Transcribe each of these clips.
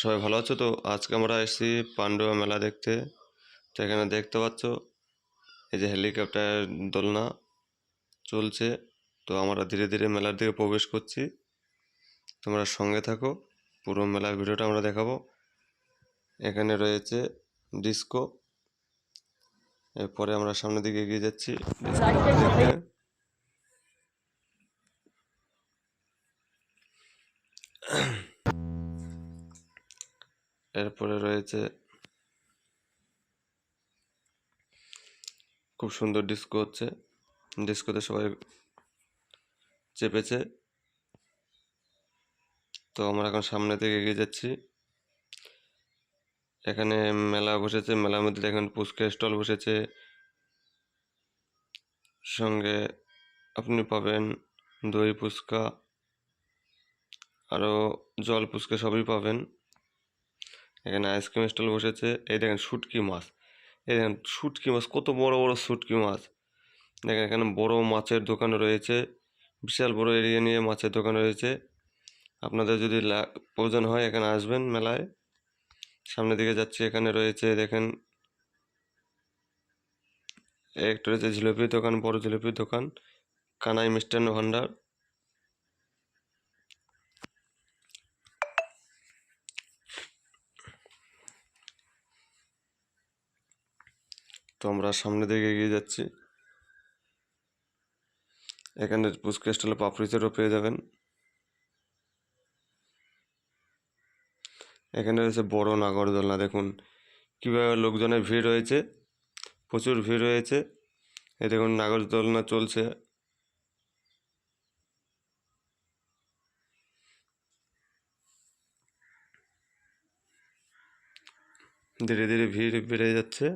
সবাই ভালো আছো? তো আজকে আমরা এসেছি পান্ডুয়া মেলা দেখতে। তো এখানে দেখতে পাচ্ছ এই যে হেলিকপ্টার দোলনা চলছে। তো আমরা ধীরে ধীরে মেলার দিকে প্রবেশ করছি। তোমরা সঙ্গে থাকো পুরো মেলার ভিডিওটা আমরা দেখাবো। এখানে রয়েছে ডিস্কো। এরপরে আমরা সামনের দিকে এগিয়ে যাচ্ছি। এরপরে রয়েছে খুব সুন্দর ডিস্কো হচ্ছে। ডিস্কোতে সবাই চেপেছে। তো আমরা এখন সামনে থেকে এগিয়ে যাচ্ছি। এখানে মেলা বসেছে, মেলার মধ্যে দেখেন পুচকা স্টল বসেছে। সঙ্গে আপনি পাবেন দই ফুচকা আরও জল ফুচকা সবই পাবেন। এখানে আইসক্রিম স্টল বসেছে। এই দেখেন শুটকি মাছ। এই দেখেন শুটকি মাছ, কত বড় বড় শুটকি মাছ। দেখেন এখানে বড় মাছের দোকান রয়েছে, বিশাল বড় এরিয়া নিয়ে মাছের দোকান রয়েছে। আপনাদের যদি প্রয়োজন হয় এখানে আসবেন মেলায়। সামনের দিকে যাচ্ছি, এখানে রয়েছে দেখেন একটা রয়েছে জিলিপির দোকান, বড় জিলিপির দোকান, কানাই মিষ্টান্ন ভাণ্ডার তো আমরা সামনের দিকে এগিয়ে যাচ্ছি। এখানে পুচকা স্টলে পাপড়িচেরও পেয়ে যাবেন। এখানে রয়েছে বড় নাগরদোলনা। দেখুন কীভাবে লোকজনের ভিড় রয়েছে প্রচুর ভিড় রয়েছে এ দেখুন নাগরদোলনা চলছে। ধীরে ধীরে ভিড় বেড়ে যাচ্ছে।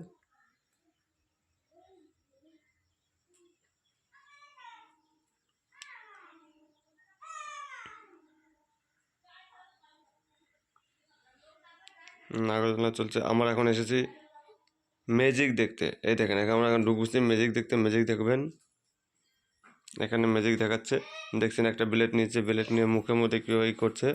নাগরদোলনা চলছে। আমরা এখন এসেছি ম্যাজিক দেখতে। এই দেখেন, এখানে আমরা এখন ঢুকছি ম্যাজিক দেখতে ম্যাজিক দেখবেন। এখানে ম্যাজিক দেখাচ্ছে। দেখছেন একটা বিলেট নিয়েছে বিলেট নিয়ে মুখের মধ্যে কেউ এই করছে।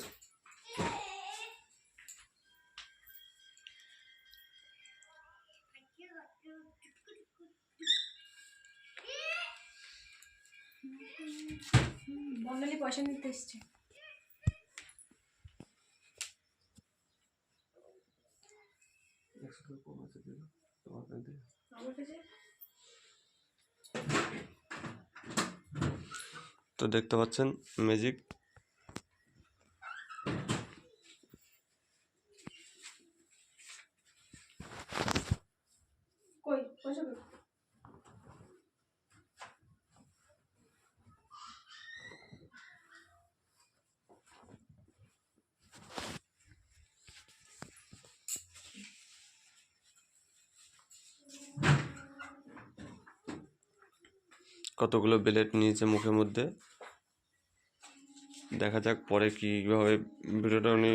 তো দেখতে পাচ্ছেন ম্যাজিক কতগুলো বিলেট নিয়েছে মুখের মধ্যে? দেখা যাক পরে কীভাবে ভিডিওটা উনি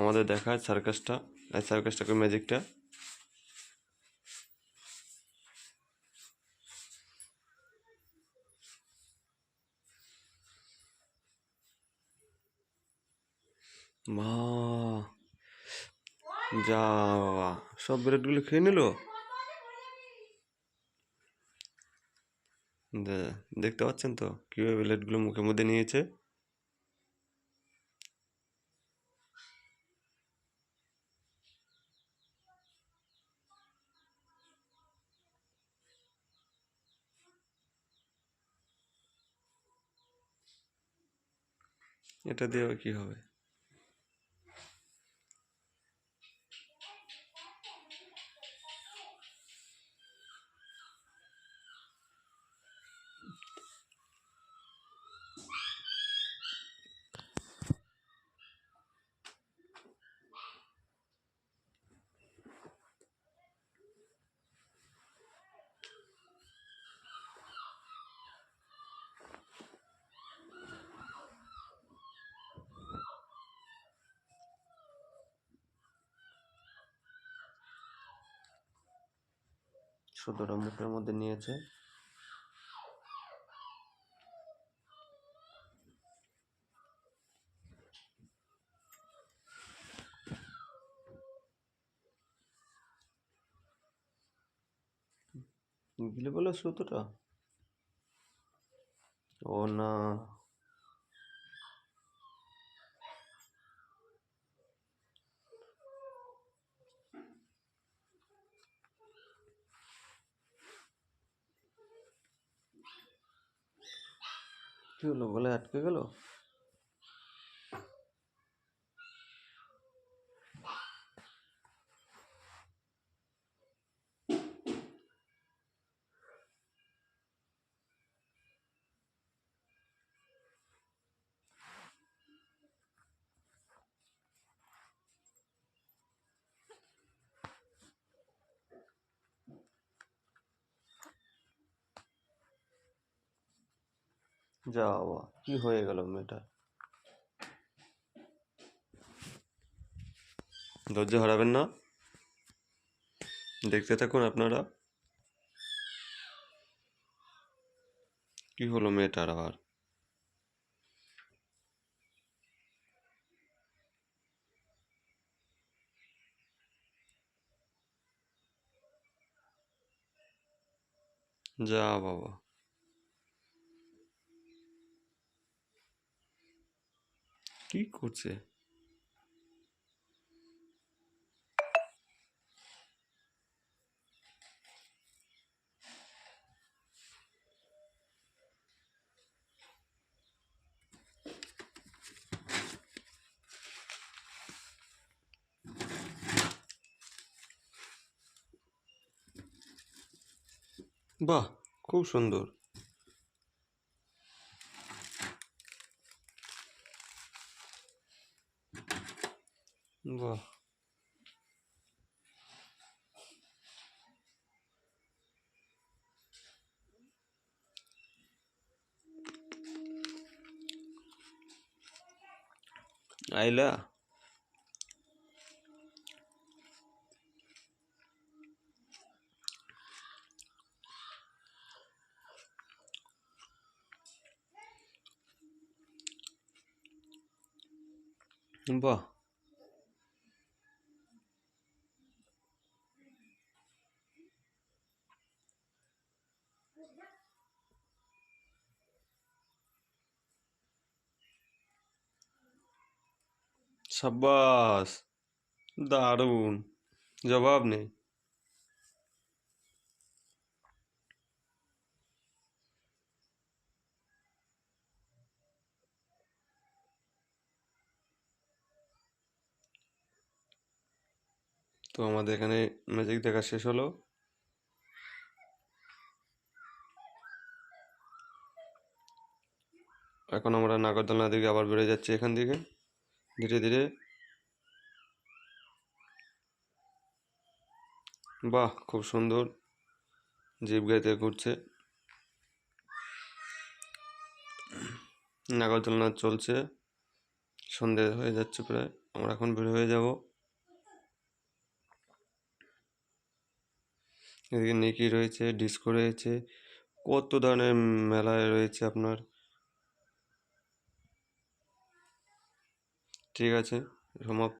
আমাদের দেখায় সার্কাসটা এই সার্কাসটাকে ম্যাজিকটা যা সব ব্রেডগুলো খেয়ে নিল? দেখতে পাচ্ছেন তো? কীভাবে ব্লেডগুলো মুখের মধ্যে নিয়েছে? এটা দিয়ে কী হবে? সুতোটা মুখের মধ্যে নিয়েছে। গিলে বলে সুতোটা ও না। কি হলো? গলায় আটকে গেল? যা বাবা, কি হয়ে গেল মেয়েটা? ধৈর্য হারাবেন না। দেখতে থাকুন আপনারা। কি হলো মেয়েটার আবার? যা বাবা। কি করছে? বাহ খুব সুন্দর। বাহ আইলা বাহ সাব্বাস। দারুণ। জবাব নেই তো আমাদের এখানে ম্যাজিক দেখা শেষ হলো। এখন আমরা নাগরদোলনা দিকে আবার বেড়ে যাচ্ছি এখান থেকে। ধীরে ধীরে। বাহ, খুব সুন্দর। জিপ গাড়িতে ঘুরছে। নাগরদোলনা চলছে। সন্ধে হয়ে যাচ্ছে প্রায়। আমরা এখন বের হয়ে যাব। এদিকে নিকি রয়েছে, ডিস্কো রয়েছে। কত ধরনের মেলায় রয়েছে আপনার? ঠিক আছে সমাপ্ত